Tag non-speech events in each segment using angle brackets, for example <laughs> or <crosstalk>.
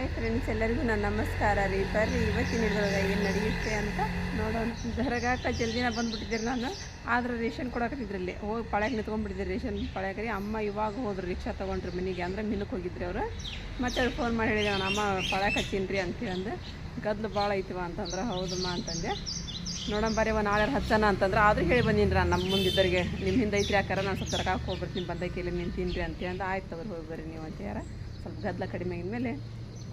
Hi friends, ಎಲ್ಲರಿಗೂ ನನ್ನ ನಮಸ್ಕಾರ ರೀ. ಬರ್ರಿ, ಇವತ್ತಿನ ಇದ್ರೊಳಗೆ ಏನು ನಡೆಯುತ್ತೆ ಅಂತ ನೋಡೋಣ. ದರಗಾಟ ಜಲ್ದಿನ ಬಂದುಬಿಟ್ಟಿದ್ದೀರಿ ನಾನು. ಆದ್ರೆ ರೇಷನ್ ಕೊಡಕತ್ತಿದ್ರಲ್ಲಿ. ಹೋಗಿ ಪಳ್ಯಾಗ ನಿಂತ್ಕೊಂಡ್ಬಿಟ್ಟಿದ್ದೆ ರೇಷನ್ ಪಳ್ಯಾಗ ರೀ ಅಮ್ಮ ಇವಾಗ ಹೋದ್ರು ರಿಕ್ಷಾ ತೊಗೊಂಡ್ರಿ ಮನೆಗೆ ಅಂದ್ರೆ ಮಿನಕ್ಕೆ ಹೋಗಿದ್ರಿ ಅವರು. ಮತ್ತೆ ಅವ್ರು ಫೋನ್ ಮಾಡಿ ಹೇಳಿದೆ ನಾನು ಅಮ್ಮ ಹಚ್ಚೀನಿ ರೀ ಅಂತೇಳಂದು ಗದ್ಲು ಭಾಳ ಐತಿವ ಅಂತಂದ್ರೆ ಹೌದಮ್ಮ ಅಂತಂದೆ. ನೋಡೋಣ ಬರೀ ಒಂದು ನಾಳೆ ಹಚ್ಚನ ಅಂತಂದ್ರೆ, ಆದರೂ ಹೇಳಿ ಬಂದೀನಿ ನಮ್ಮ ಮುಂದಿದ್ದರಿಗೆ ನಿಮ್ಮ ಹಿಂದೆ ಐತ್ರಿ ಯಾಕಾರ ನಾನು ಸ್ವಲ್ಪ ತರಕಾಕ್ ಹೋಗ್ಬಿಡ್ತೀನಿ ಬಂದೈಕೆ ಇಲ್ಲಿ ನಿಂತೀನಿ ರೀ ಅಂತ ಅಂದ. ಆಯ್ತು ತಗೋರಿ, ಹೋಗಿ ಬರ್ರಿ ನೀವು ಅಂತ ಯಾರ ಸ್ವಲ್ಪ ಗದ್ದಲ ಕಡಿಮೆ ಆಗಿದ್ಮೇಲೆ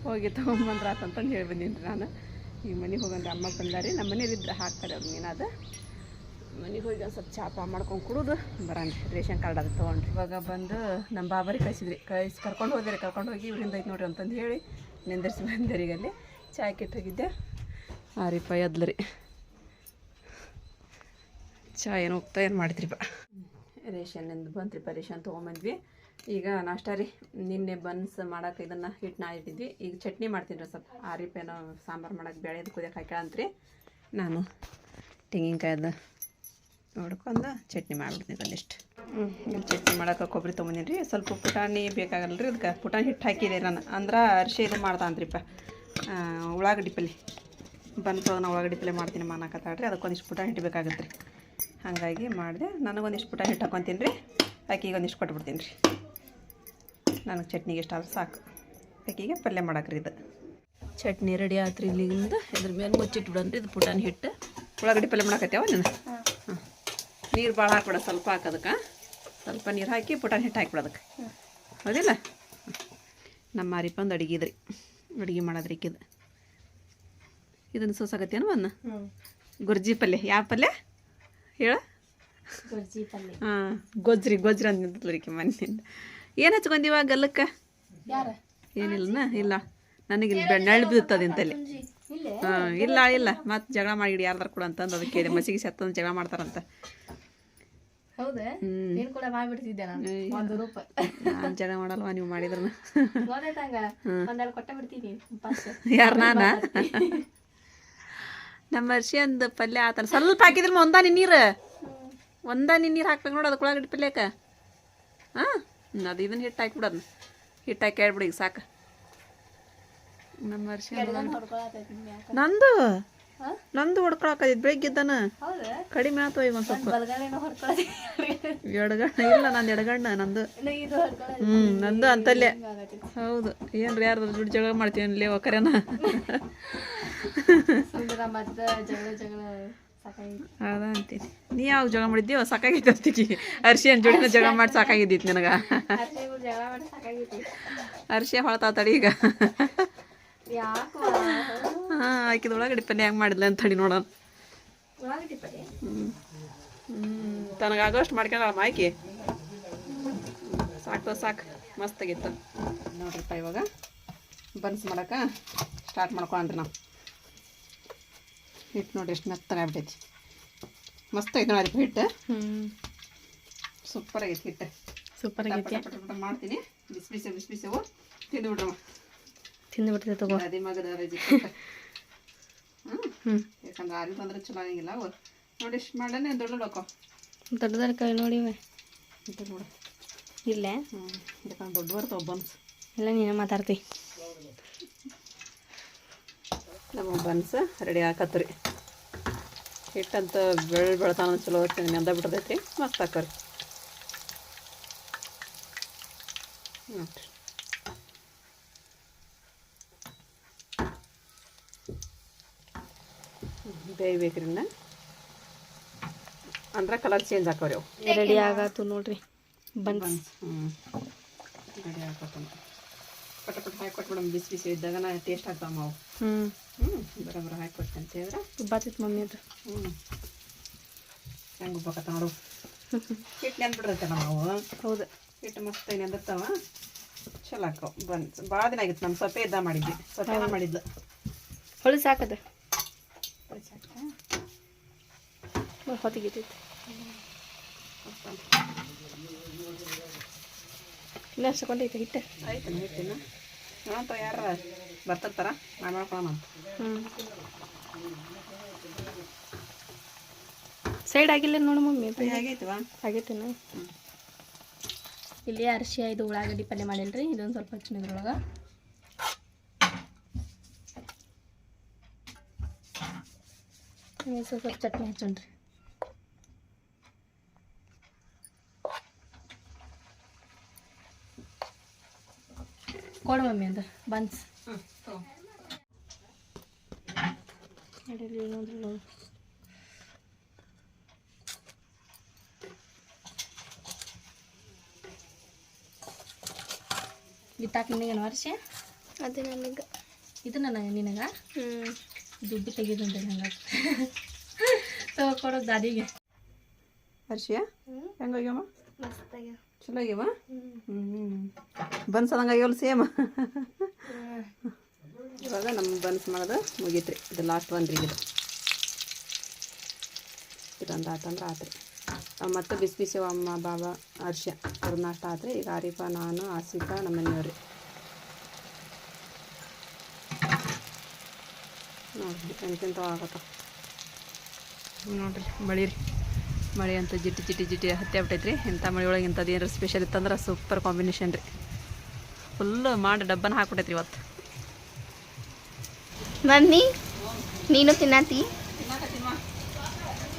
ಹೋಗಿ ತೊಗೊಂಬಂದ್ರ ಆತಂತಂದು ಹೇಳಿ ಬಂದೀನಿ ನಾನು. ಈ ಮನೆಗೆ ಹೋಗಂದ್ರೆ ಅಮ್ಮ ಬಂದಾರಿ ನಮ್ಮ ಮನೇಲಿ ಇದ್ರೆ ಹಾಕ್ತಾರೆ ಅವ್ರು ಅದು. ಮನೆಗೆ ಹೋಗಿ ಒಂದು ಸ್ವಲ್ಪ ಚಾಪ ಮಾಡ್ಕೊಂಡು ಕುಡಿದು ಬರೋಣ ರೇಷನ್ ಕಾರ್ಡ್ ಅದು ತೊಗೊಂಡ್ರಿ. ಇವಾಗ ಬಂದು ನಮ್ಮ ಬಾಬರಿ ಕಳಿಸಿದ್ರಿ ಕಳಿಸಿ ಕರ್ಕೊಂಡು ಹೋದಿರಿ ಕರ್ಕೊಂಡು ಹೋಗಿ ಇವ್ರಿಂದ ಐತೆ ನೋಡ್ರಿ ಅಂತಂದು ಹೇಳಿ ನಿಂದಿರ್ಸಿ ಬಂದರಿಗೆ ಅಲ್ಲಿ. ಚಾಯ್ ಹೋಗಿದ್ದೆ ಆ ರೀ ಪೈ ಅದ್ಲು ರೀ. ಚಾ ಏನು ಹೋಗ್ತಾ ಏನು ಮಾಡಿದ್ರಿ ಬಾ ರೇಷನ್ನಿಂದ ಬಂತ್ರಿಪ್ಪ ರೇಷನ್ ತೊಗೊಂಬಂದ್ವಿ. ಈಗ ನಾಷ್ಟ ರೀ. ನಿನ್ನೆ ಬನ್ಸ್ ಮಾಡಕ್ಕೆ ಇದನ್ನು ಹಿಟ್ಟು ನಾದಿಟ್ಟಿದ್ವಿ ಈಗ ಚಟ್ನಿ ಮಾಡ್ತೀನಿ ರೀ ಸ್ವಲ್ಪ. ಆರಿಪೇನೋ ಸಾಂಬಾರು ಮಾಡಕ್ಕೆ ಬೇಳೆದು ಕುದಿಯಕ್ಕೆ ಹಾಕ್ಯಾಳಂತ್ರಿ ನಾನು ತೆಂಗಿನಕಾಯ್ದು ನೋಡ್ಕೊಂಡು ಚಟ್ನಿ ಮಾಡಿಬಿಡ್ತೀನಿ ಒಂದಿಷ್ಟು ಚಟ್ನಿ ಮಾಡೋಕೆ ಕೊಬ್ಬರಿ ತೊಗೊಂಡೀನಿ ರೀ. ಸ್ವಲ್ಪ ಪುಟಾಣಿ ಬೇಕಾಗಲ್ಲ ರೀ ಅದಕ್ಕೆ ಪುಟಾಣಿ ಹಿಟ್ಟು ಹಾಕಿದೆ ನಾನು. ಅಂದ್ರೆ ಅರಿಶಿ ಇದು ಮಾಡ್ತಾನ್ರಿಪ್ಪ ಉಳ್ಳಾಗಡ್ಡಿ ಪಲ್ಯ ಬನ್ಸೋಗ ನಾವು ಉಳ್ಳಾಗಡ್ಡಿ ಪಲ್ಲೆ ಮಾಡ್ತೀನಿ ಮಾನಕತ್ತಾಳ್ರಿ ಅದಕ್ಕೊಂದಿಷ್ಟು ಪುಟಾಣಿ ಹಿಟ್ಟು ಬೇಕಾಗುತ್ತೆ ರೀ ಹಾಗಾಗಿ ಮಾಡಿದೆ. ನನಗೊಂದಿಷ್ಟು ಪುಟಾಣಿ ಹಿಟ್ಟು ಹಾಕೊತೀನಿ ರೀ. ಆಕಿಗೆ ಒಂದಿಷ್ಟು ಕೊಟ್ಬಿಡ್ತೀನಿ ರೀ. ನನಗೆ ಚಟ್ನಿಗೆ ಇಷ್ಟ ಆದ್ರೆ ಸಾಕು. ಅಕ್ಕಿಗೆ ಪಲ್ಯ ಮಾಡಾಕ್ರಿ ಇದು. ಚಟ್ನಿ ರೆಡಿ ಆತ್ರಿ ಇಲ್ಲಿಂದ. ಇದ್ರ ಮೇಲೆ ಮುಚ್ಚಿಟ್ಬಿಡನ್ರಿ ಇದು ಪುಟಾಣಿ ಹಿಟ್ಟು. ಉಳ್ಳಾಗಡ್ಡಿ ಪಲ್ಯ ಮಾಡಾಕತ್ಯಾವ ನೀನು ಹಾಂ. ನೀರು ಭಾಳ ಹಾಕ್ಬಿಡ ಸ್ವಲ್ಪ ಹಾಕೋದಕ್ಕೆ. ಸ್ವಲ್ಪ ನೀರು ಹಾಕಿ ಪುಟಾನ್ ಹಿಟ್ಟು ಹಾಕ್ಬಿಡೋದಕ್ಕೆ ಹೌದಿಲ್ಲ? ನಮ್ಮ ಮಾರಿಪಂದು ಅಡುಗೆ ಇದ್ರಿ ಅಡುಗೆ ಮಾಡೋದ್ರಿ ಇಕ್ಕಿದು ಇದನ್ನು ಸೋಸಾಗತ್ತೇನು ಅನ್ನ ಗುರ್ಜಿ ಪಲ್ಯ. ಯಾವ ಪಲ್ಯ? ಹೇಳ. ಗುರ್ಜಿ ಪಲ್ಯ. ಹಾಂ. ಗೊಜ್ರಿ ಗೊಜ್ರಿ ಅಂತಿದ್ಲರಿಕೆ ಮನೆಯಿಂದ ಏನು ಹಚ್ಕೊಂಡಿವ ಗಲ್ಲಕ್ಕೆ ಏನಿಲ್ಲನ ಇಲ್ಲ. ನನಗೆ ಇಲ್ಲಿ ಬೆಣ್ಣೆಳ್ಳು ಬಿದ್ದುತ್ತದೆ ಅಂತಲ್ಲಿ ಹಾಂ ಇಲ್ಲ ಇಲ್ಲ. ಮತ್ತೆ ಜಗಳ ಮಾಡಿಡಿ ಯಾರ್ದಾರು ಕೂಡ ಅಂತಂದು ಅದಕ್ಕೆ ಇದೆ ಮಸಿಗೆ ಸತ್ತಂದು ಜಗಳ ಮಾಡ್ತಾರಂತ. ನೀನ್. ಒಂದು ಜಗಳ ಮಾಡಲ್ವಾ ನೀವು ಮಾಡಿದ್ರ ಯಾರು ನಾನ? ನಮ್ಮ ಅರ್ಶಿ ಅಂದ ಪಲ್ಯ ಆತನ ಸ್ವಲ್ಪ ಹಾಕಿದ್ರೆ ಒಂದಾನಿ ನೀರು. ಒಂದಾನಿ ನೀರು ಹಾಕ್ಬೇಕು ನೋಡು ಅದಕ್ಕೆ ಉಳ್ಳಾಗಡ್ಡಿ ಪಲ್ಯಕ್ಕೆ. ಹಾಂ? ಅದು ಇದನ್ನ ಹಿಟ್ಟು ಹಾಕ್ಬಿಡೋದು ಹಿಟ್ಟು ಹಾಕಿ ಹೇಳ್ಬಿಡಿ ಈಗ ಸಾಕು. ನಮ್ಮ ಯಾಕ. ನಂದು? ನಂದು ಹೊಡ್ಕೊಳಕೈತಿ ಬೆಳಗ್ಗಿದ್ದಾನ ಕಡಿಮೆ ಆಯ್ತು ಈಗ ಒಂದು ಸ್ವಲ್ಪ. ಎಡಗಣ್ಣ ಇಲ್ಲ ನಂದು ಎಡಗಣ್ಣ ನಂದು. ಹ್ಞೂ ನಂದು ಅಂತಲ್ಲೇ. ಹೌದು. ಏನ್ರಿ ಯಾರ್ದು ದುಡ್ಡು ಜಗಳ ಮಾಡ್ತೀವಿ ಲೇ ಒಕ್ಕರೇನ ಅದ ನೀ ಯಾವಾಗ ಜಗಳ ಮಾಡಿದ್ದೀವ ಸಾಕಾಗೈತೆ ಅಂತೀಕಿ. ಅರ್ಶಿಯನ್ ಜೋಡಿನ ಜಗಳ ಮಾಡಿ ಸಾಕಾಗಿದ್ದಿತ್ತು ನನಗ? ಅರ್ಶಿ ಅರ್ಶಿಯ ತಡಿ ಈಗ. ಹಾಂ, ಆಕಿದ ಒಳಗಡೆ ಮಾಡಿದ್ಲ ಅಂತ ತಡಿ ನೋಡೋಣ. ಹ್ಞೂ ತನಗಾಗೋಷ್ಟು ಸಾಕ್ ಮಸ್ತ್ ಸಾಕು ಸಾಕು. ಮಸ್ತಾಗಿತ್ತು ನೋಡ್ರಿಪ್ಪ ಇವಾಗ. ಬನ್ಸ್ ಮಾಡೋಕೆ ಸ್ಟಾರ್ಟ್ ಮಾಡ್ಕೊಂಡ್ರಿ ನಾವು. ಹಿಟ್ಟು ನೋಡಿ ಎಷ್ಟು ಮೆತ್ತಗೆ ಆಗ್ಬಿಟ್ಟೈತಿ ಮಸ್ತ್ ಐತೆ ನೋಡ್ರಿ ಹಿಟ್ಟು. ಹ್ಞೂ ಸೂಪರ್ ಆಗೈತಿ ಹಿಟ್ಟು. ಸೂಪರ್ ಆಗೈತಿ. ಮಾಡ್ತೀನಿ. ಬಿಸಿ ಬಿಸಿ ಬಿಸಿ ಬಿಸಿವು ತಿಂದು ಬಿಡ್ತೈತೆ ತಗೋ. ಅದೇ ಮಗದ <laughs> ಹ್ಞೂ ಯಾಕಂದ್ರೆ ಆರಿ ಬಂದ್ರೆ ಚಲೋ ಆಗಿಲ್ಲ ಅವು ನೋಡಿ ಇಷ್ಟು ಮಾಡೋಣ ದೊಡ್ಡ ಹಾಕೋ. ದೊಡ್ಡ ದೊಡ್ಡ ಕೈ ನೋಡಿ ನೋಡು. ಇಲ್ಲೇ? ಹ್ಞೂ ಯಾಕಂದ್ರೆ ದೊಡ್ಡ ಬರ್ತಾವೆ ಬನ್ಸ್ ಇಲ್ಲ ನೀನು ಮಾತಾಡ್ತಿ. ನಮ್ಮ ಬನ್ಸ್ ರೆಡಿ ಹಾಕತ್ರಿ ಹಿಟ್ಟಂತ ಬೆಳ್ಳ ಬೆಳ್ತಾನ ಚಲೋ ನೆಂದ ಬಿಡ್ತೈತಿ. ಮಸ್ತ್ ಹಾಕೋರಿ ನೋಡ್ರಿ ಬೇಯ್ಬೇಕ್ರಿ ಇನ್ನ. ಅಂದ್ರೆ ಕಲರ್ ಚೇಂಜ್ ಹಾಕೋರಿ ಅವು. ರೆಡಿ ಆಗತ್ತು ನೋಡ್ರಿ ಬನ್ಸ್. ಹ್ಞೂ ರೆಡಿ ಹಾಕೋತಂತ ಪಟ ಪಟ ಹಾಕಿ ಕೊಟ್ಬಿಡಮ್ ಬಿಸಿ ಬಿಸಿ ಇದ್ದಾಗ ಟೇಸ್ಟ್ ಆಗ್ತಾವ ಅವು ಹ್ಞೂ ಹ್ಞೂ ಬರೋಬ್ಬರ ಹಾಕಿ ಹೇಳಿದ್ರೆ? ಬರ್ತೈತೆ ಮಮ್ಮಿ ಅದು. ಹ್ಞೂ ಹೆಂಗೆ ಉಬ್ಬಕತ್ತ ನೋಡು ಹಿಟ್ಟು ನೆನ್ಬಿಡ್ರೈತೆ ನಾವು? ಹೌದು. ಹಿಟ್ಟು ಮಸ್ತ್ ನೆಂದಿರ್ತಾವ ಚಲೋ ಹಾಕೋ. ಬಂದು ಭಾಳ ದಿನ ಆಗಿತ್ತು ನಮ್ಮ ಸೊಪ್ಪೆ ಇದ್ದ ಮಾಡಿದ್ವಿ. ಸೊಪ್ಪೆನ ಮಾಡಿದ್ಲು. ಹೊಳಿ ಸಾಕದ ಹೊತ್ತಿಗಿತ್ತೈತಿ ಇಲ್ಲ ಅಷ್ಟಕೊಂಡೈತೆ ಹಿಟ್ಟು. ಆಯ್ತು ಹಿಟ್ಟಿನ. ಅಂತ ಯಾರ ಬರ್ತಿರ್ತಾರ ಮಾಡ್ಕೊಳೋಣ ಅಂತ. ಹ್ಞೂ ಸೈಡ್ ಆಗಿಲ್ಲ ನೋಡು ಮಮ್ಮಿ ಆಗೈತವ? ಆಗೈತೇನು? ಇಲ್ಲಿ ಅರಿಶಿ ಇದು ಉಳ್ಳಾಗಡ್ಡಿ ಪಲ್ಯ ಮಾಡಿಲ್ರಿ ಇದೊಂದು ಸ್ವಲ್ಪ ಹಚ್ಚಿನ ಇದ್ರೊಳಗೆ. ಸ್ವಲ್ಪ ಚಟ್ನಿ ಹಚ್ಚೋಣ್ರಿ. ಕೊಡು ಮಮ್ಮಿ ಅಂತ ಬನ್ಸ್. ನೋಡ್ರಿ ಬಿತ್ತಾಕ ನಿನಗೇನು ವರ್ಷ ಅದು ನನಗೆ. ಇದು ನನಗೆ ನಿನಗ? ಹ್ಞೂ ದುಡ್ಡು ತೆಗೆದುಂಟೆ ನಂಗೆ ಕೊಡೋದು ದಾದಿಗೆ. ವರ್ಷ ಹೆಂಗೋಗ್ಯಮ್ಮ ಚಲೋ ಆಗ್ಯವ? ಹ್ಞೂ ಬನ್ಸ್ ಆಗ್ಯವಲ್ಲ ಸೇಮ್ ಇವಾಗ ನಮ್ಮ ಬನ್ಸ್ ಮಾಡೋದು ಮುಗೀತ್ರಿ. ಇದು ಲಾಸ್ಟ್ ಒಂದು ರೀ ಇದು. ಇದೊಂದು ಆತಂದ್ರೆ ಆತ್ರಿ. ಮತ್ತು ಬಿಸಿ ಬಿಸಿ ಅಮ್ಮ ಬಾಬಾ ಹರ್ಷ ಅವ್ರ ನಾಷ್ಟ ಆತ್ರಿ. ಈಗ ಆರಿಫ ನಾನು ಆಸಿಫಾ ನಮ್ಮ ಮನೆಯವ್ರಿ ನೋಡ್ರಿ ಎಂತೆಂತ ಆಗತ್ತ ನೋಡ್ರಿ ಬಳಿ ರೀ ಮಳೆ ಅಂತ ಜಿಟ್ಟಿ ಜಿಟ್ಟಿ ಜಿಟಿ ಹತ್ತಿ ಆಗ್ಬಿಟ್ಟೈತ್ರಿ. ಇಂಥ ಮಳೆ ಒಳಗೆ ಇಂಥದ್ದು ಏನಾರು ಸ್ಪೆಷಲ್ ಇತ್ತಂದ್ರೆ ಸೂಪರ್ ಕಾಂಬಿನೇಷನ್ ರೀ. ಫುಲ್ಲು ಮಾಡಿ ಡಬ್ಬನ ಹಾಕ್ಬಿಟ್ಟೈತ್ರಿ ಇವತ್ತು. ಮಮ್ಮಿ ನೀನು ತಿನ್ನತಿ?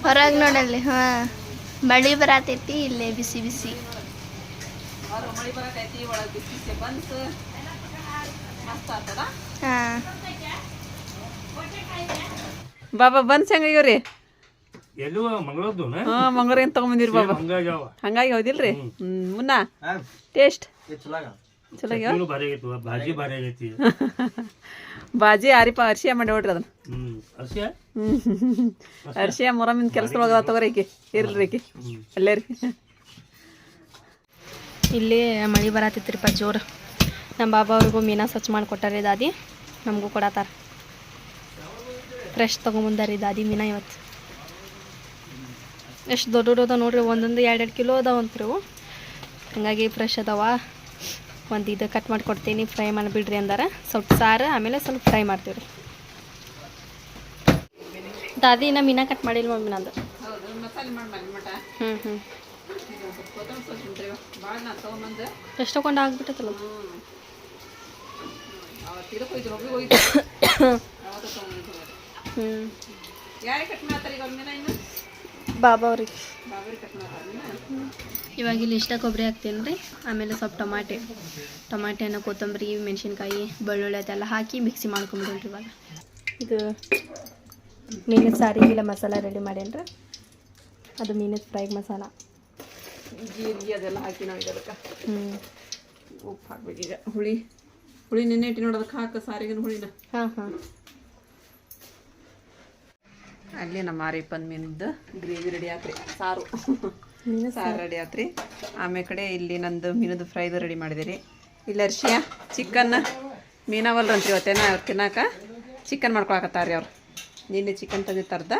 ಹೊರಗೆ ನೋಡಲ್ಲಿ ಹಾಂ. ಮಳೆ ಬರತೈತಿ ಇಲ್ಲೇ ಬಿಸಿ ಬಿಸಿ. ಮಳೆ ಬರಕೈತಿ ಒಳಗೆ ಬಿಸಿ ಬಿಸಿ ಬನ್ಸ್ ಮಸ್ತ್ ಆಗ್ತದ ಹಾಂ ಬಾಬಾ ಬನ್ಸ್ ಹೆಂಗಾಗ್ಯವ್ರಿ ಎಲ್ಲೂ ಮಂಗಳದ್ದು ಹಾಂ ಮಂಗ್ರ ಏನು ತೊಗೊಂಬಂದಿರಿ ಬಾಬಾ? ಹಂಗಾಗಿ ಹೌದಿಲ್ರಿ? ಹ್ಞೂ ಮುನ್ನ? ಟೇಸ್ಟ್? ಚಲೋ ಆಗ್ಯಾವ ಚಟ್ನಿನೂ ಭಾರಿ ಆಗೈತಿ ಭಾಜಿ ಭಾರಿ ಆಗೈತಿ. <laughs> ಬಾಜಿ ಆರಿಪ ಅರ್ಶಿಯ ಮಾಡಿ ನೋಡ್ರಿ ಅದನ್ನ. ಹ್ಮ್ ಅರ್ಶಿಯ? ಮೊರಮಿನ ಕೆಲಸ ಒಳಗದ ತಗೋರಿ ಈಕಿ. ಇರ್ಲಿ ಈಕಿ. ಅಲ್ಲೇ ರೀ. ಇಲ್ಲಿ ಮಳೆ ಬರತ್ತಿತ್ರಿಪ್ಪ ಜೋರು. ನಮ್ಮ ಬಾಬಾ ಅವ್ರಿಗೂ ಮೀನಾ ಸ್ವಚ್ಛ ಮಾಡಿ ಕೊಟ್ಟಾರಿ ದಾದಿ. ನಮಗೂ ಕೊಡತ್ತಾರ ಫ್ರೆಶ್ ತೊಗೊಂಬಂದಾರಿ ದಾದಿ ಮೀನಾ ಇವತ್ತು. ಎಷ್ಟು ದೊಡ್ಡ ದೊಡ್ಡ ನೋಡ್ರಿ ಒಂದೊಂದು ಎರಡು ಎರಡು ಕಿಲೋ ಅದಾವ ಅವು ಹಂಗಾಗಿ ಫ್ರೆಶ್ ಅದಾವ. ಒಂದು ಇದು ಕಟ್ ಮಾಡಿ ಕೊಡ್ತೀನಿ ಫ್ರೈ ಮಾಡಿಬಿಡ್ರಿ ಅಂದಾರ. ಸ್ವಲ್ಪ ಸಾರು ಆಮೇಲೆ ಸ್ವಲ್ಪ ಫ್ರೈ ಮಾಡ್ತೀವಿ ರೀ ದಾದಿ ಇನ್ನ ಮೀನಾ ಕಟ್ ಮಾಡಿಲ್ಲ ಮಮ್ಮಿ ನಂದು? ಹ್ಞೂ ಹ್ಞೂ ಕೊತ್ತಂಬರಿ ಸ್ವಲ್ಪ ಭಾಳ ನಾ ತೊಗೊಂಬಂದು. ಎಷ್ಟು ತಗೊಂಡು ಆಗ್ಬಿಟ್ಟೈತಲ್ಲ ಹ್ಞೂ ಯಾರಿಗೆ ಕಟ್ ಮಾಡ್ತಾರೆ ಈಗ ಬಾಬಾ ಅವ್ರಿಗೆ ಬಾಬರಿಗೆ ಕಟ್ ಇವಾಗ ಇಲ್ಲಿ ಇಷ್ಟ ಕೊಬ್ಬರಿ ಹಾಕ್ತೀನಿ ರೀ. ಆಮೇಲೆ ಸ್ವಲ್ಪ ಟೊಮಾಟೆ. ಟೊಮಾಟೆ ಹಣ್ಣು ಕೊತ್ತಂಬರಿ ಮೆಣಸಿನ್ಕಾಯಿ ಬೆಳ್ಳುಳ್ಳಿ ಅದೆಲ್ಲ ಹಾಕಿ ಮಿಕ್ಸಿ ಮಾಡ್ಕೊಂಬಿಡ್ರಿ ಇವಾಗ. ಇದು ಮೀನಿನ ಸಾರಿಗೆಲ್ಲ ಮಸಾಲ ರೆಡಿ ಮಾಡೇನಿ ರೀ. ಅದು ಮೀನಿನ ಫ್ರೈ ಮಸಾಲ. ಜೀರಿಗೆ ಅದೆಲ್ಲ ಹಾಕಿ ನಾವು ಇದಕ್ಕೆ ಅದಕ್ಕೆ. ಹ್ಞೂ ಉಪ್ಪು ಹಾಕ್ಬೇಕು ಈಗ. ಹುಳಿ ಹುಳಿ ನೆನೆ ಇಟ್ಟು ನೋಡೋದಕ್ಕೆ ಹಾಕ ಸಾರಿಗಿನ ಹುಳಿನ. ಹಾಂ ಹಾಂ. ಅಲ್ಲಿ ನಮ್ಮ ಆರಿಪ್ಪನ ಮೀನದ್ದು ಗ್ರೇವಿ ರೆಡಿ ಆತ್ರಿ ಸಾರು. ಮೀನು ಸಾರು ರೆಡಿ ಆತ್ರಿ ಆಮೇಲೆ ಕಡೆ ಇಲ್ಲಿ ನಂದು ಮೀನದ ಫ್ರೈದು ರೆಡಿ ಮಾಡಿದಿರಿ. ಇಲ್ಲಿ ಅರ್ಶಿಯ ಚಿಕನ್ ಮೀನವಲ್ರಂತ್ರಿ ಅಂತೀವತ್ತೇನ ಅವ್ರು ತಿನ್ನಾಕ. ಚಿಕನ್ ಮಾಡ್ಕೊಳಕತ್ತಾರ್ರಿ ಅವ್ರು. ನಿನ್ನೆ ಚಿಕನ್ ತಂದಿತ್ತಾರ್ದ.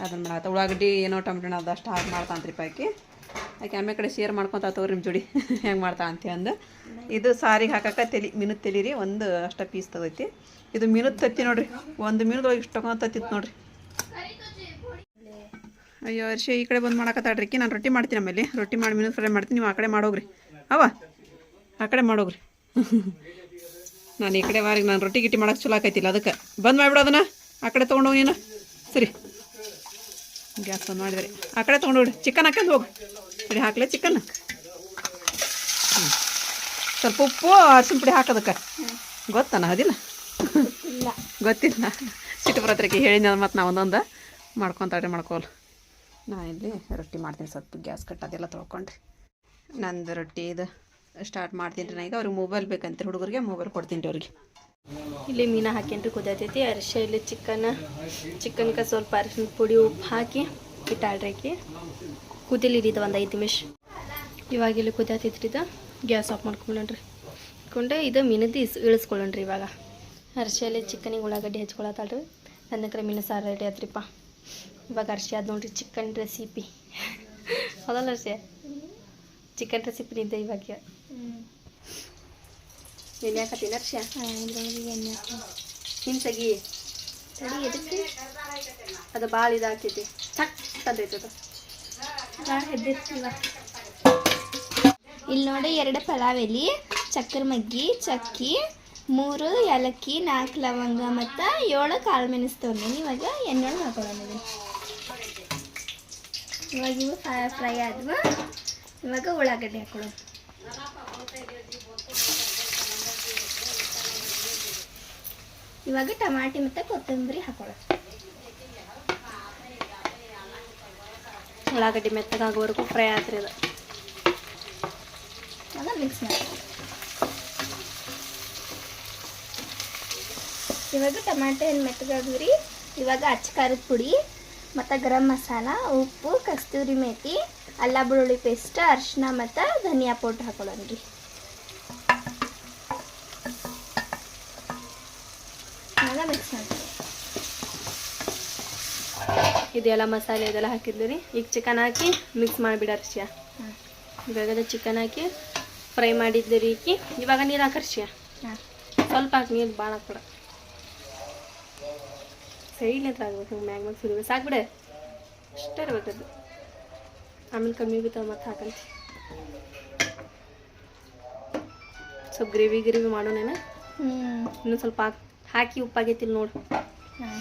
ಅದನ್ನ ಮಾಡತ್ತ ಉಳ್ಳಾಗಡ್ಡಿ ಏನೋ ಟೊಮೆಟೊ ಅದು ಅಷ್ಟು ಹಾಕಿ ಮಾಡ್ತಾನ್ರಿ ಪಾಕಿ ಆಕೆ ಆಮೇಲೆ ಕಡೆ ಶೇರ್ ಮಾಡ್ಕೊತ ತೋರಿ ನಿಮ್ಮ ಜೋಡಿ. <laughs> ಹೆಂಗೆ ಮಾಡ್ತಾ ಅಂತ ಅಂದು. ಇದು ಸಾರಿಗೆ ಹಾಕಕ್ಕೆ ತೆಲಿ ಮೀನು ತೆಲಿ ರೀ ಒಂದು ಅಷ್ಟ ಪೀಸ್ ತಗೋತಿ. ಇದು ಮೀನು ತತ್ತಿ ನೋಡ್ರಿ. ಒಂದು ಮೀನದೊಳಗೆ ಇಷ್ಟು ತಗೊಂಡು ತತ್ತಿತ್ತು ನೋಡ್ರಿ. ಅಯ್ಯೋ ಅರ್ಷಿ ಈ ಕಡೆ ಬಂದು ಕಿ ನಾನು ರೊಟ್ಟಿ ಮಾಡ್ತೀನಿ ಆಮೇಲೆ. ರೊಟ್ಟಿ ಮಾಡಿ ಮೀನು ಫ್ರೈ ಮಾಡ್ತೀನಿ ನೀವು ಆ ಕಡೆ ಮಾಡೋಗ್ರಿ. ಅವ ಆ ಕಡೆ ಮಾಡೋಗ್ರಿ. <laughs> ನಾನು ಈ ಕಡೆ ವಾರಿಗೆ ನಾನು ರೊಟ್ಟಿ ಗಿಟ್ಟಿ ಮಾಡಕ್ಕೆ ಚಲೋ ಆಕೈತಿಲ್ಲ ಅದಕ್ಕೆ. ಬಂದ್ ಮಾಡಿಬಿಡು ಅದನ್ನ. ಆ ಕಡೆ ತೊಗೊಂಡೋಗಿ ನೀನು. ಸರಿ. ಗ್ಯಾಸ್ ಬಂದ್ ಮಾಡಿದ್ರಿ. ಆ ಕಡೆ ತೊಗೊಂಡೋಗ್ರಿ ಚಿಕನ್ ಹಾಕ್ಯಂದು ಹೋಗು. ಸರಿ ಹಾಕ್ಲೆ ಚಿಕನ್. ಹ್ಞೂ ಸ್ವಲ್ಪ ಉಪ್ಪು ಅರ್ಶಿನ ಪುಡಿ ಹಾಕೋದಕ್ಕೆ ಗೊತ್ತಾನ ಅದಿಲ್ಲ? ಗೊತ್ತಿಲ್ಲ. ಸಿಟ್ಟು ಬರತ್ರಿಕೆ ಹೇಳಿದ ಮತ್ತು ನಾ ಒಂದೊಂದು ಮಾಡ್ಕೊತಾಡ್ರಿ ಮಾಡ್ಕೋಲ್. ನಾ ಇಲ್ಲಿ ರೊಟ್ಟಿ ಮಾಡ್ತೀನಿ ಸ್ವಲ್ಪ ಗ್ಯಾಸ್ ಕಟ್ ಅದೆಲ್ಲ ತೊಳ್ಕೊಂಡ್ರಿ. ನಂದು ರೊಟ್ಟಿ ಇದು ಸ್ಟಾರ್ಟ್ ಮಾಡ್ತೀನಿ ರೀ ನಾ ಈಗ. ಅವ್ರಿಗೆ ಮೊಬೈಲ್ ಬೇಕಂತ ಹುಡುಗರಿಗೆ ಮೊಬೈಲ್ ಕೊಡ್ತೀನಿ ರೀ ಅವ್ರಿಗೆ. ಇಲ್ಲಿ ಮೀನು ಹಾಕೇನ್ರಿ ಕುದಿಯತೈತಿ ಅರಿಶಿ ಇಲ್ಲಿ ಚಿಕನ್ ಚಿಕನ್ಗೆ ಸ್ವಲ್ಪ ಅರಿಶಿನ ಪುಡಿ ಉಪ್ಪು ಹಾಕಿ ಇಟ್ಟಾಳ್ರಿ ಆಕಿ. ಕುದಿಲಿ ಇದು ಒಂದು ಐದು ನಿಮಿಷ. ಇವಾಗ ಇಲ್ಲಿ ಕುದಿಯತೈತ್ರಿ ಇದು. ಗ್ಯಾಸ್ ಆಫ್ ಮಾಡ್ಕೊಳ್ಳೋಣ್ರಿ ಕೊಂಡೆ ಇದು ಮೀನದ್ದು ಇಸ್ ಇಳಿಸ್ಕೊಳ್ಳೋಣ್ರಿ ಇವಾಗ. ಅರಿಶಿಯಲ್ಲಿ ಚಿಕನಿಗೆ ಉಳ್ಳಾಗಡ್ಡಿ ಹಚ್ಕೊಳತ್ತಾಳ್ರಿ ನನ್ನ ಕಡೆ ಮೀನು ಸಾರು ರೆಡಿ ಆತ್ರಿಪ್ಪ. ಇವಾಗ ಅರ್ಶಿ ಅದು ನೋಡ್ರಿ ಚಿಕನ್ ರೆಸಿಪಿ ಹೌದಲ್ಲ ಅರ್ಶಿ? ಚಿಕನ್ ರೆಸಿಪಿ ನಿಂತೆ ಇವಾಗ. ಎಣ್ಣೆ ಹಾಕತ್ತೀನಿ ಅರ್ಷಿ ಸಗಿ ಸರಿ ಎದಕ್ಕೆ? ಅದು ಭಾಳ ಇದಾಗ್ತೈತಿ ಚಕ್ ತಂದೈತಿ ಅದು. ಇಲ್ಲಿ ನೋಡಿ ಎರಡು ಪಲಾವ್ ಎಲಿ ಚಕ್ಕರ್ ಮಗ್ಗಿ ಚಕ್ಕಿ ಮೂರು ಏಲಕ್ಕಿ ನಾಲ್ಕು ಲವಂಗ ಮತ್ತು ಏಳು ಕಾಳು ಮೆಣಸು ತೊಗೊಂಡಿನಿ. ಇವಾಗ ಎಣ್ಣೆ ಹಾಕೊಳ್ಳೋಣ. ಇವಾಗ ಇವು ಫ್ರೈ ಆದ್ವು. ಇವಾಗ ಉಳ್ಳಾಗಡ್ಡೆ ಹಾಕೊಳ್ಳೋದು ಇವಾಗ ಟಮಾಟಿ ಮತ್ತು ಕೊತ್ತಂಬರಿ ಹಾಕೊಳ್ಳೋದು ಉಳ್ಳಾಗಡ್ಡಿ ಮೆತ್ತಗಾಗೋವರೆಗೂ ಫ್ರೈ ಆದ್ರೆ ಅದು. ಮಿಕ್ಸ್ ಮಾಡಿ ಇವಾಗ ಟೊಮ್ಯಾಟೊ ಏನು ರೀ. ಇವಾಗ ಅಚ್ಚ ಖಾರದ ಪುಡಿ ಮತ್ತು ಗರಂ ಮಸಾಲ ಉಪ್ಪು ಕಸ್ತೂರಿ ಮೇಥಿ ಅಲ್ಲ ಬೆಳ್ಳುಳ್ಳಿ ಪೇಸ್ಟ್ ಅರಿಶಿನ ಮತ್ತು ಧನಿಯಾ ಪೌಡ್ರ್ ಹಾಕೊಳ್ಳೋಣ ರೀ. ಇವಾಗ ಮಿಕ್ಸ್ ಮಾಡ್ತೀವಿ ಇದೆಲ್ಲ ಮಸಾಲೆ ಇದೆಲ್ಲ ಹಾಕಿದ್ವಿ ರೀ. ಈಗ ಚಿಕನ್ ಹಾಕಿ ಮಿಕ್ಸ್ ಮಾಡಿಬಿಡರ್ಷಿಯ ಇವಾಗ ಚಿಕನ್ ಹಾಕಿ ಫ್ರೈ ಮಾಡಿದ್ದೆ ರೀ ಈಕಿ. ಇವಾಗ ನೀರು ಹಾಕರ್ಷಿಯ ಸ್ವಲ್ಪ ಹಾಕಿ ನೀರು ಭಾಳ ಹಾಕ್ಬಿಡ. ಸೈಡ್ ಹತ್ರ ಆಗ್ಬೇಕು ಹಿಂಗೆ ಮ್ಯಾಗ ಮ್ಯಾಗ ಸುರಿಬೇಕು. ಸಾಕ್ಬಿಡೆ. ಅಷ್ಟೇ ಇರ್ಬೇಕದು. ಆಮೇಲೆ ಕಮ್ಮಿ ಬಿತ್ತಾವ ಮತ್ತೆ ಹಾಕಂತ. ಸ್ವಲ್ಪ ಗ್ರೇವಿ ಗ್ರೇವಿ ಮಾಡೋಣ ಹ್ಞೂ ಇನ್ನೂ ಸ್ವಲ್ಪ ಹಾಕಿ ಉಪ್ಪಾಗೈತಿಲ್ಲ ನೋಡು. ಸಾಕ?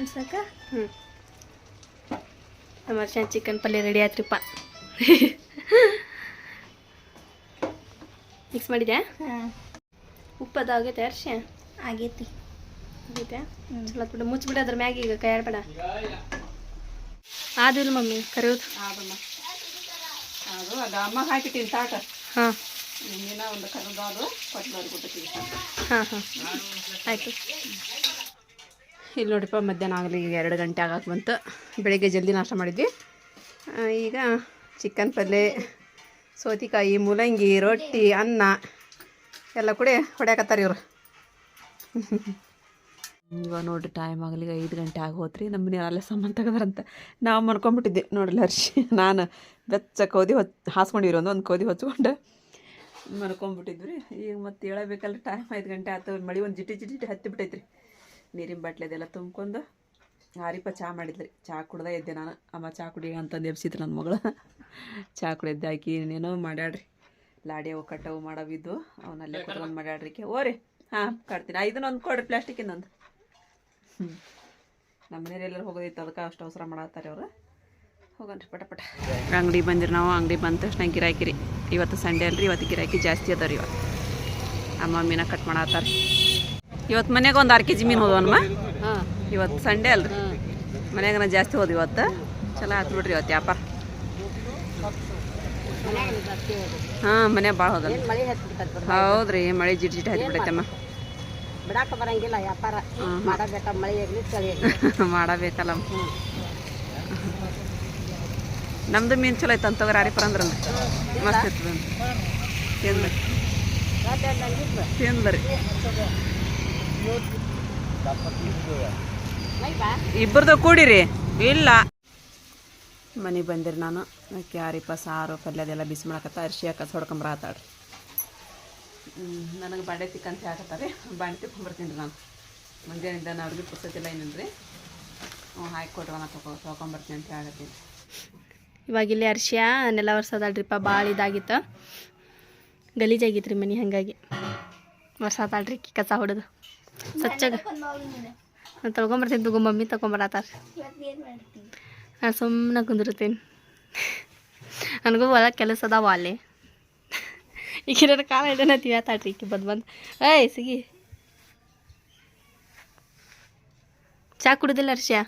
ಅನ್ಸಕ್ಕ ಹ್ಞೂ ನಮ್ಮ ವರ್ಷ ಚಿಕನ್ ಪಲ್ಯ ರೆಡಿ ಆಯ್ತ್ರಿಪ್ಪ ಮಿಕ್ಸ್ ಮಾಡಿದ್ಯಾ? ಹಾಂ ಉಪ್ಪು ಅದಾಗೈತೆ ಹರ್ಷ ಆಗೈತಿ. ಆಗೈತೆ ಚಲೋ ಬಿಡು ಮುಚ್ಚಿಬಿಡು ಅದ್ರ ಮ್ಯಾಗ ಈಗ ಕೈ ಆಡ್ಬೇಡ. ಆದಿಲ್ಲ ಮಮ್ಮಿ ಕರೆಯೋದು. ಅದಮ್ಮ ಅದು ಅದು ಅಮ್ಮ ಹಾಕಿಟ್ಟಿನಿ ತಾಟ ಹಾಂ. ಇನ್ನೇನ ಒಂದು ಕರೆದು ಅದು ಕೊಟ್ಟದವ್ರಿಗೆ ಕೊಟ್ಟಿದ್ದೀವಿ ಹಾಂ ಹಾಂ. ಆಯಿತು. ಇಲ್ಲಿ ನೋಡಿಪ್ಪ ಮಧ್ಯಾಹ್ನ ಆಗಲಿ ಈಗ ಎರಡು ಗಂಟೆ ಆಗಕ್ಕೆ ಬಂತು. ಬೆಳಿಗ್ಗೆ ಜಲ್ದಿ ನಾಷ್ಟ ಮಾಡಿದ್ವಿ. ಈಗ ಚಿಕನ್ ಪಲ್ಯ ಸೌತಿಕಾಯಿ ಮೂಲಂಗಿ ರೊಟ್ಟಿ ಅನ್ನ ಎಲ್ಲ ಕೂಡ ಹೊಡ್ಯಾಕತ್ತಾರೆ ಇವರು. ಇವಾಗ ನೋಡ್ರಿ ಟೈಮ್ ಆಗಲಿ ಐದು ಗಂಟೆ ಆಗಿ ಹೋತ್ರಿ ನಮ್ಮ ಮನೆ ಎಲ್ಲ ಸಾಮಾನು ತೆಗದ್ರಂತ ನಾವು ಮನ್ಕೊಂಬಿಟ್ಟಿದ್ದೆ ನೋಡ್ರಿ ಹರ್ಷಿ, ನಾನು ಬೆಚ್ಚ ಕೋದಿ ಹೊತ್ತು ಹಾಸ್ಕೊಂಡಿರೋ ಒಂದು ಒಂದು ಕೋದಿ ಹೊಚ್ಕೊಂಡು ಮನ್ಕೊಂಬಿಟ್ಟಿದ್ವಿ ಈಗ ಮತ್ತೆ ಹೇಳಬೇಕಲ್ಲ ಟೈಮ್ ಐದು ಗಂಟೆ ಆಯ್ತು ಮಳೆ ಒಂದು ಜಿಟಿ ಜಿಟಿ ಹತ್ತಿ ಬಿಟ್ಟೈತ್ರಿ. ನೀರಿನ ಬಾಟ್ಲಿ ಅದೆಲ್ಲ ತುಂಬ್ಕೊಂಡು ಆರಿಪ ಚಹಾ ಮಾಡಿದ್ರಿ. ಚಹಾ ಕುಡ್ದೆ ಇದ್ದೆ ನಾನು. ಅಮ್ಮ ಚಹಾ ಕುಡಿ ಅಂತಂದು ಎಬ್ಸಿದ್ರು ನನ್ನ ಮಗಳು. ಚಹಾ ಕುಡಿದ್ದೆ. ಹಾಕಿ ಏನೇನೋ ಮಾಡ್ಯಾಡ್ರಿ ಲಾಡಿ ಅವು ಕಟ್ಟವು ಮಾಡವಿದ್ದು ಅವನಲ್ಲೇ ಕುತ್ಕೊಂಡು ಮಾಡ್ಯಾಡ್ರಿಕೆ ರೀ ಹಾಂ, ಕಟ್ತೀನಿ. ಐದನ್ನೊಂದು ಕೊಡ್ರಿ ಪ್ಲಾಸ್ಟಿಕ್ಕಿಂದೊಂದು ನಮ್ಮ ಮನೇಲಿ ಎಲ್ಲರೂ ಹೋಗೋದಿತ್ತು ಅದಕ್ಕೆ ಅಷ್ಟು ಅವಸರ ಮಾಡತ್ತಾರೆ ಅವರು. ಹೋಗನ್ರಿ ಪಟ ಪಟ. ಅಂಗಡಿ ಬಂದಿರಿ ನಾವು ಅಂಗಡಿ ಬಂದ ತಕ್ಷಣ ಗಿರಾಕಿ ರೀ ಇವತ್ತು ಸಂಡೇ ಅಲ್ರಿ ಇವತ್ತು ಗಿರಾಕಿ ಜಾಸ್ತಿ ಅದಾವ ರೀ ಇವತ್ತು. ಅಮ್ಮ ಮೀನ ಕಟ್ ಮಾಡತ್ತಾರ. ಇವತ್ತು ಮನೆಗೆ ಒಂದು ಆರು ಕೆ ಜಿ ಮೀನು ಹೋದವನ್ಮ ಇವತ್ತು ಸಂಡೇ ಅಲ್ರಿ. ಮನ್ಯಾಗನ ಜಾಸ್ತಿ ಹೋದ್ ಇವತ್ತು. ಚಲೋ ಆಯ್ತು ಬಿಡ್ರಿ ಇವತ್ತು ವ್ಯಾಪಾರ. ಹಾಂ ಮನೆ ಭಾಳ ಹೋದ ಹೌದ್ರಿ ಮಳೆ ಜಿಟ್ ಜಿಟ್ ಹತ್ಬಿಟ್ಟೈತಮ್ಮ. ಬಿಡಾಕ ಬರಂಗಿಲ್ಲ ವ್ಯಾಪಾರ ಮಾಡಬೇಕ ಮಳೆ ಆಗಲಿ ಚಳಿ <laughs> ಮಾಡಬೇಕಲ್ಲ. ನಮ್ದು ಮೀನು ಚಲೋ ಐತೆ ಅಂತ ರಾರಿಪರ ಪರಂದ್ರ ಮಸ್ತ್ ಇರ್ತದ ತಿಂದ್ರಿ ತಿಂದ್ರಿ ಇಬ್ಬರದು ಕೂಡಿರಿ. ಇಲ್ಲ. ಮನೆಗೆ ಬಂದಿರಿ ನಾನು. ಕ್ಯಾರಿಪ ಸಾರು ಪಲ್ಯದೆಲ್ಲ ಬಿಸಿ ಮಾಡಕತ್ತ ಅರ್ಶಿ ಹಾಕ ಹೊಡ್ಕೊಂಬರತ್ತಾಳ್ರಿ ನನಗೆ ಬಾಂಡೆ ತಿಕ್ಕಂತ ಹಾಕತ್ತಾರೆ. ಬಾಂಡೆ ತಿಕ್ಕೊಂಬರ್ತೀನಿ ರೀ ನಾನು. ಮುಂಜಾನಿಂದ ಅವ್ರಿಗೆ ಪುಸ್ತಕ ಏನಿಲ್ರಿ ಹ್ಞೂ ಹಾಕಿ ಕೊಡ್ರಿ ನಾನು ತಗೋ ತೊಗೊಂಬರ್ತೀನಿ ಅಂತ ಹೇಳತ್ತೀನಿ ಇವಾಗ ಇಲ್ಲಿ ಅರ್ಶಿಯ ನೆಲ ವರ್ಷದಲ್ರಿಪ್ಪ ಭಾಳ ಇದಾಗಿತ್ತು. ಗಲೀಜಾಗಿತ್ತು ರೀ ಮನೆ ಹಾಗಾಗಿ. ವರ್ಷಾತಾಳ್ರಿ ಕಸ ಹೊಡೆದು. ಸ್ವಚ್ಛಗ ನಾನು ತೊಳ್ಕೊಂಬರ್ತೀನಿ ತಗೋ ಮಮ್ಮಿ ತೊಗೊಂಬರತ್ತಾರ ನಾನು ಸುಮ್ಮನೆ ಕುಂದಿರ್ತೀನಿ. ನನಗೂ ಒಳಗೆ ಕೆಲಸ ಅದಾವ ಅಲ್ಲಿ. ಈಗ ನನ್ನ ಕಾಲ ಹಿಡನ ಆತಾಡ್ರಿ ಈಕಿ ಬಂದು ಬಂದು. ಏಯ್ ಸಿಗಿ. ಚಾ ಕುಡಿದಿಲ್ಲ ಅರ್ಷಿಯ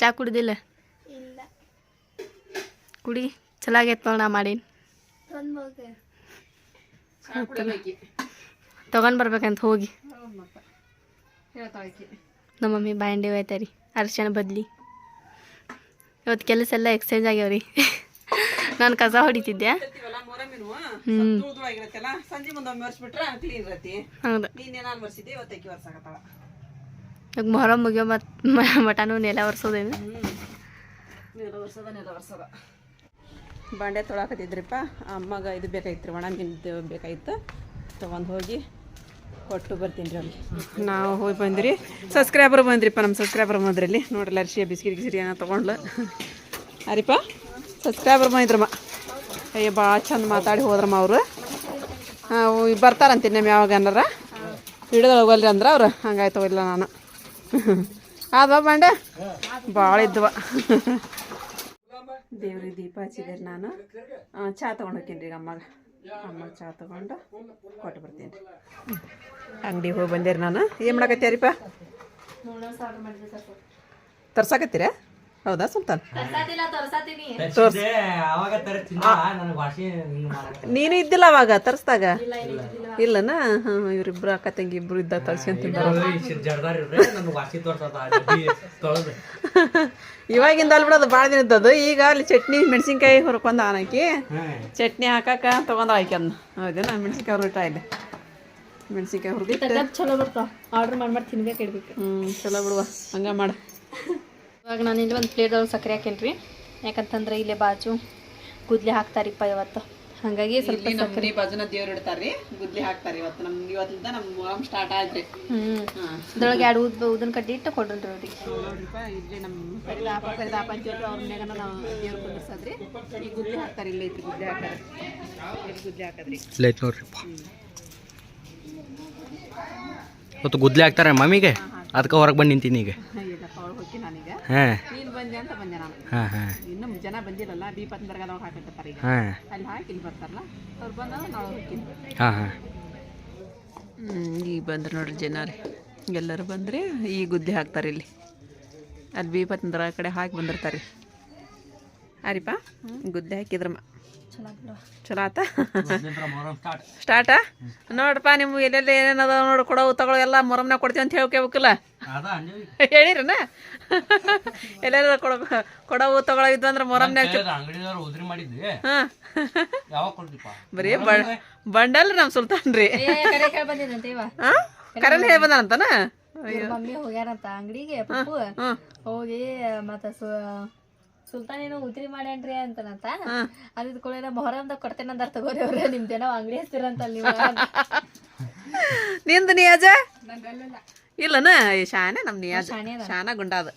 ಚಾ ಕುಡಿದಿಲ್ಲ? ಇಲ್ಲ. ಕುಡಿ ಚಲಾಗೈತೆ ನೋಡಿ ನಾ ಮಾಡೀನಿ. ತೊಗೊಂಡು ಬರ್ಬೇಕಂತ ಹೋಗಿ. ಹೇಳ್ತಾಳಕಿ ನಮ್ಮ ಮಮ್ಮಿ ಬಾಂಡೆ ಹೋಯ್ತಾರಿ ಅರ್ಶನ ಬದ್ಲಿ. ಇವತ್ತು ಕೆಲಸ ಎಲ್ಲ ಎಕ್ಸ್ಚೇಂಜ್ ಆಗ್ಯಾವ್ರಿ. ನಾನು ಕಸ ಹೊಡಿತಿದ್ದೆ. ಇವಾಗ ಮೊಹರಂ ಮುಗಿಯೋ ಮತ್ ಮಟನು ನೆಲ ಒರ್ಸೋದೇನು? ನೆಲ ಒರ್ಸದ ನೆಲ ಬಾಂಡೆ ತೊಳಕತ್ತಿದ್ರಿಪ್ಪ. ಅಮ್ಮಗ ಇದು ಬೇಕಾಗಿತ್ತು ರೀ ಒಣ ಮೀನು ಬೇಕಾಗಿತ್ತು. ತೊಗೊಂಡು ಹೋಗಿ ಕೊಟ್ಟು ಬರ್ತೀನಿ ರೀ ಅಲ್ಲಿ ನಾವು ಹೋಗಿ ಬಂದಿರಿ ಸಬ್ಸ್ಕ್ರೈಬರ್ ಬಂದ್ರಿಪ್ಪ ನಮ್ಮ ಸಬ್ಸ್ಕ್ರೈಬರ್ ಬಂದ್ರಲ್ಲಿ. ನೋಡ್ರಿ ಅರ್ಶಿ ಬಿಸ್ಕಿಟ್ ಗಿಸಿರಿ ಏನೋ ತೊಗೊಂಡ್ಲ. ಅರಿಪ್ಪ? ಸಬ್ಸ್ಕ್ರೈಬರ್ ಇದ್ರಮ್ಮ ಅಯ್ಯೋ ಭಾಳ ಚಂದ ಮಾತಾಡಿ ಹೋದ್ರಮ್ಮ ಅವರು. ಬರ್ತಾರಂತೀನಿ ನಮ್ಮ ಯಾವಾಗ ಏನಾರ ಹಿಡಿದೊಳಗಲ್ರಿ ಅಂದ್ರೆ ಅವ್ರು. ಹಂಗಾಯ್ತು ಇಲ್ಲ ನಾನು. ಆದ್ವಾ ಬಂಡೆ. ಭಾಳ ಇದ್ವ. ದೇವ್ರಿಗೆ ದೀಪ ಹಚ್ಚಿದ್ರಿ ನಾನು. ಚಹಾ ತೊಗೊಂಡು ಹೋಗ್ತೀನಿ ರೀ ಅಮ್ಮಗೆ. ಅಮ್ಮ ಚಹಾ ತೊಗೊಂಡು ಕೊಟ್ಟು ಬರ್ತೀನಿ ರೀ. ಅಂಗಡಿಗೆ ಹೋಗಿ ಬಂದೇರಿ ನಾನು. ಏನು ಮಾಡಕತ್ತೀರಿಪ್ಪ ತರ್ಸಾಕತ್ತೀರ? ಹೌದಾ ಸುಲ್ತಾನ್? ನೀನು ಇದ್ದಿಲ್ಲ ಅವಾಗ ತರಿಸ್ದಾಗ? ಇಲ್ಲನಾ? ಇವ್ರಿಬ್ರು ಇವರಿಬ್ರು ಅಕ್ಕ ತಂಗಿ ಇಬ್ರು ಇದ್ದ ತರ್ಸ್ಕೊಂತಿದ್ದಾರೆ <laughs> ಇವಾಗಿಂದ ಅಲ್ಲಿ ಬಿಡೋದು ಭಾಳ ದಿನ ಇದ್ದದು ಈಗ ಅಲ್ಲಿ ಚಟ್ನಿ ಮೆಣಸಿನ್ಕಾಯಿ ಹುರ್ಕೊಂಡ್ ಆನಕಿ ಚಟ್ನಿ ಹಾಕಾಕ ತೊಗೊಂಡು ಆಯ್ಕೆ ಹೌದಾ ಹೌದೇನ? ಮೆಣಸಿನ್ಕಾಯಿ ಹುರುಟ ಇಲ್ಲಿ ಮೆಣಸಿನ್ಕಾಯಿ ಹುರಿದಿಟ್ಟು. ಚಲೋ ಬರ್ತಾವ. ಆರ್ಡರ್ ಮಾಡಿ ಮಾಡಿ ತಿನ್ಬೇಕು ಇಡ್ಬೇಕು. ಹ್ಞೂ ಚಲೋ ಬಿಡುವ. ಹಂಗ ಮಾಡು. ಇವಾಗ ನಾನು ಇಲ್ಲಿ ಒಂದು ಪ್ಲೇಟ್ದೊಳಗೆ ಸಕ್ಕರೆ ಹಾಕೇನ್ರಿ. ಯಾಕಂತಂದ್ರೆ ಇಲ್ಲೇ ಬಾಜು ಗುದ್ಲಿ ಹಾಕ್ತಾರಿಪ್ಪ ಇವತ್ತು. ಹಾಗಾಗಿ ಸ್ವಲ್ಪ ಸಕ್ಕರೆ ಬಾಜುನ ದೇವ್ರು ಇಡ್ತಾರ್ರಿ ಗುದ್ಲಿ ಹಾಕ್ತಾರೆ ಇವತ್ತು. ನಮ್ಗೆ ಇವತ್ತಿಂದ ನಮ್ಮ ಮೊಹರಂ ಸ್ಟಾರ್ಟ್ ಆಯ್ತ್ರಿ. ಹ್ಞೂ ಇದ್ರೊಳಗೆ ಎರಡು ಉದ್ ಉದನ್ ಕಡ್ಡಿ ಇಟ್ಟು ಕೊಡ್ರಿ ಅವ್ರಿಗೆ ನೋಡ್ರಿಪ್ಪ ಇಲ್ಲಿ ನಮ್ಮ ಕರಿದಾಪ ಕರಿದಾಪ ಅಂತ ಹೇಳ್ರಿ ಅವ್ರ ಮ್ಯಾಗ ನಾವು ದೇವ್ರು ಕುಂದಿರ್ಸದ್ರಿ. ಈ ಗುದ್ಲಿ ಹಾಕ್ತಾರೆ ಇಲ್ಲಿ ಐತಿ ಗುದ್ಲಿ ಹಾಕ್ತಾರೆ. ಇಲ್ಲಿ ಗುದ್ಲಿ ಹಾಕದ್ರಿ. ಇಲ್ಲ ಐತೆ ಗುದ್ಲಿ ಹಾಕ್ತಾರೆ ಮಮ್ಮಿಗೆ ಅದಕ್ಕೆ ಹೊರಗೆ ಬಂದು ನಿಂತೀನಿ ಈಗ. ಹಾಂ. ಹಾಂ ಹಾಂ. ಈಗ. ಹಾಂ. ಅಲ್ಲಿ ಹಾಕಿ ಇಲ್ಲಿ ಬರ್ತಾರಲ್ಲ ಅವ್ರು ಬಂದ ನಾವು ಹೋಗ್ತೀನಿ ಹಾಂ ಹಾಂ. ಈಗ ಬಂದ್ರೆ ನೋಡ್ರಿ ಜನ ರೀ. ಎಲ್ಲರೂ ಬಂದ್ರೆ ಈ ಗುದ್ದೆ ಹಾಕ್ತಾರೆ ಇಲ್ಲಿ. ಅಲ್ಲಿ ಬಿ ಪತ್ತಂದ್ರ ಕಡೆ ಹಾಕಿ ಬಂದಿರ್ತಾರೆ. ಅರಿಪ ಗುದ್ದೆ ಹಾಕಿದ್ರ ಚಲೋ ಆತ? ಸ್ಟಾರ್ಟಾ ನೋಡಪ್ಪ ನಿಮ್ಗೆ ಎಲ್ಲೆಲ್ಲ ಏನೇನದ ನೋಡಿ ಕೊಡವು ತಗೊಳ್ಳೋ ಎಲ್ಲ ಮೊರಮ್ನಾಗ ಕೊಡ್ತೀವಿ ಅಂತ ಹೇಳ್ಕೋಬೇಕಲ್ಲ? ಹೇಳಿರನ? ಎಲ್ಲೆಲ್ಲ ಕೊಡ ಕೊಡವು ತಗೊಳ್ಳೋ ಇದ್ವು ಅಂದ್ರೆ ಮೊರಮ್ನಾಗ ಉದ್ರಿ ಮಾಡಿದ್ವಿ. ಹಾಂ. ಯಾವಾಗ ಕೊಡ್ತೀಪ ಬರೀ ಬ ಬಂಡಲ್ ನಮ್ಮ ಸುಲ್ತಾನ್ ರೀ ಕರೆ ಕೇಳಿ ಬಂದಿದ್ದಂತೆ ಇವ. ಹಾಂ ಕರೆನ್ ಹೇಳಿ ಬಂದಾನಂತಾನ? ಮಮ್ಮಿ ಹೋಗ್ಯಾರಂತ ಅಂಗಡಿಗೆ. ಹೋಗಿ ಮತ್ತ ಸುಲ್ತಾನ್ ಏನೋ ಉದ್ರಿ ಮಾಡ್ಯಾನ್ರಿ ಅಂತನಂತ? ಅದಿದ್ ಕೂಡ ಮೊಹರಂದಾಗ ಕೊಡ್ತೇನಂದಾರ ತಗೋರಿ ಅವ್ರ ನಿಮ್ದೇನೋ ಅಂಗಡಿ ಹಚ್ತಿರಂತ ನಿಂದ ನಿಂದು ನಿಯಾಜ ಇಲ್ಲನ ಈ ಶಾನೆ ನಮ್ಮ ನಿಯಾಜ. ಶಾನ ಗುಂಡಾದ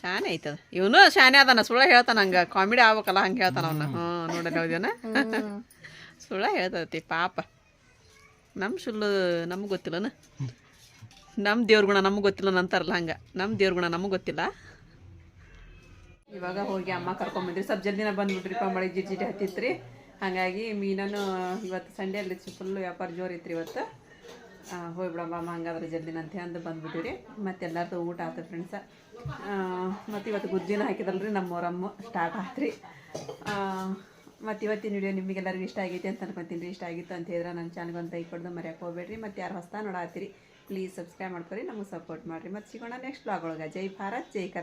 ಶಾನೆ ಐತದ. ಇವನು ಶಾನೆ ಅದಾನ ಸುಳ್ಳ ಹೇಳ್ತಾನ ಹಂಗ. ಕಾಮಿಡಿ ಆಗ್ಬೇಕಲ್ಲ ಹಂಗ ಹೇಳ್ತಾನ ಅವ್ನ. ಹ್ಞೂ ನೋಡಲ್ಲ ಹೌದೇನ ಸುಳ್ಳ ಹೇಳ್ತೈತಿ ಪಾಪ. ನಮ್ಮ ಸುಳ್ಳು ನಮ್ಗೆ ಗೊತ್ತಿಲ್ಲನ? ನಮ್ಮ ದೇವ್ರ ಗುಣ ನಮ್ಗೆ ಗೊತ್ತಿಲ್ಲ ಅಂತಾರಲ್ಲ ಹಂಗೆ. ನಮ್ಮ ದೇವ್ರ ಗುಣ ನಮಗೆ ಗೊತ್ತಿಲ್ಲ? ಇವಾಗ ಹೋಗಿ ಅಮ್ಮ ಕರ್ಕೊಂಬಂದ್ರಿ ಸ್ವಲ್ಪ ಜಲ್ದಿನ ಬಂದ್ಬಿಟ್ರಿಪ್ಪ ಮಳೆ ಜಿಟಿ ಹತ್ತಿತ್ರಿ. ಹಾಗಾಗಿ ಮೀನನ್ನು ಇವತ್ತು ಸಂಡೇ ಅಲ್ಲಿ ಫುಲ್ ವ್ಯಾಪಾರ ಜೋರು ಇತ್ತು ಇವತ್ತು. ಹೋಗ್ಬಿಡಮ್ಮ ಅಮ್ಮ, ಹಂಗಾದ್ರೆ ಜಲ್ದಿನ ಅಂತ ಅಂದು ಬಂದ್ಬಿಟ್ಟಿವ್ರಿ ಮತ್ತೆ ಎಲ್ಲರದು ಊಟ ಆಯ್ತು ಫ್ರೆಂಡ್ಸ ಮತ್ತು ಇವತ್ತು ಗುಜ್ಜಿನ ಹಾಕಿದಲ್ರಿ ನಮ್ಮ ಮೊರಮ್ಮ ಸ್ಟಾರ್ಟ್ ಆತ್ರಿ. ಮತ್ತು ಇವತ್ತಿನ ವಿಡಿಯೋ ನಿಮಗೆಲ್ಲರಿಗೂ ಇಷ್ಟ ಆಗೈತೆ ಅಂತ ಅನ್ಕೊಂತೀನಿ ಇಷ್ಟ ಆಗಿತ್ತು ಅಂತ ಹೇಳಿದ್ರೆ ನನ್ನ ಚಾನಲ್ಗೆ ಒಂದು ಲೈಕ್ ಕೊಡ್ದು ಮರ್ಯಾಕೆ ಹೋಗ್ಬೇಡ್ರಿ. ಮತ್ತು ಯಾರು ಹೊಸ್ತಾ ನೋಡಾತ್ತೀರಿ ಪ್ಲೀಸ್ ಸಬ್ಸ್ಕ್ರೈಬ್ ಮಾಡ್ಕೊರಿ. ನಮಗೆ ಸಪೋರ್ಟ್ ಮಾಡಿರಿ. ಮತ್ತು ಸಿಗೋಣ ನೆಕ್ಸ್ಟ್ ಬ್ಲಾಗ್ ಒಳಗೆ. ಜೈ ಭಾರತ್, ಜೈ ಕರ್ನಾಟಕ.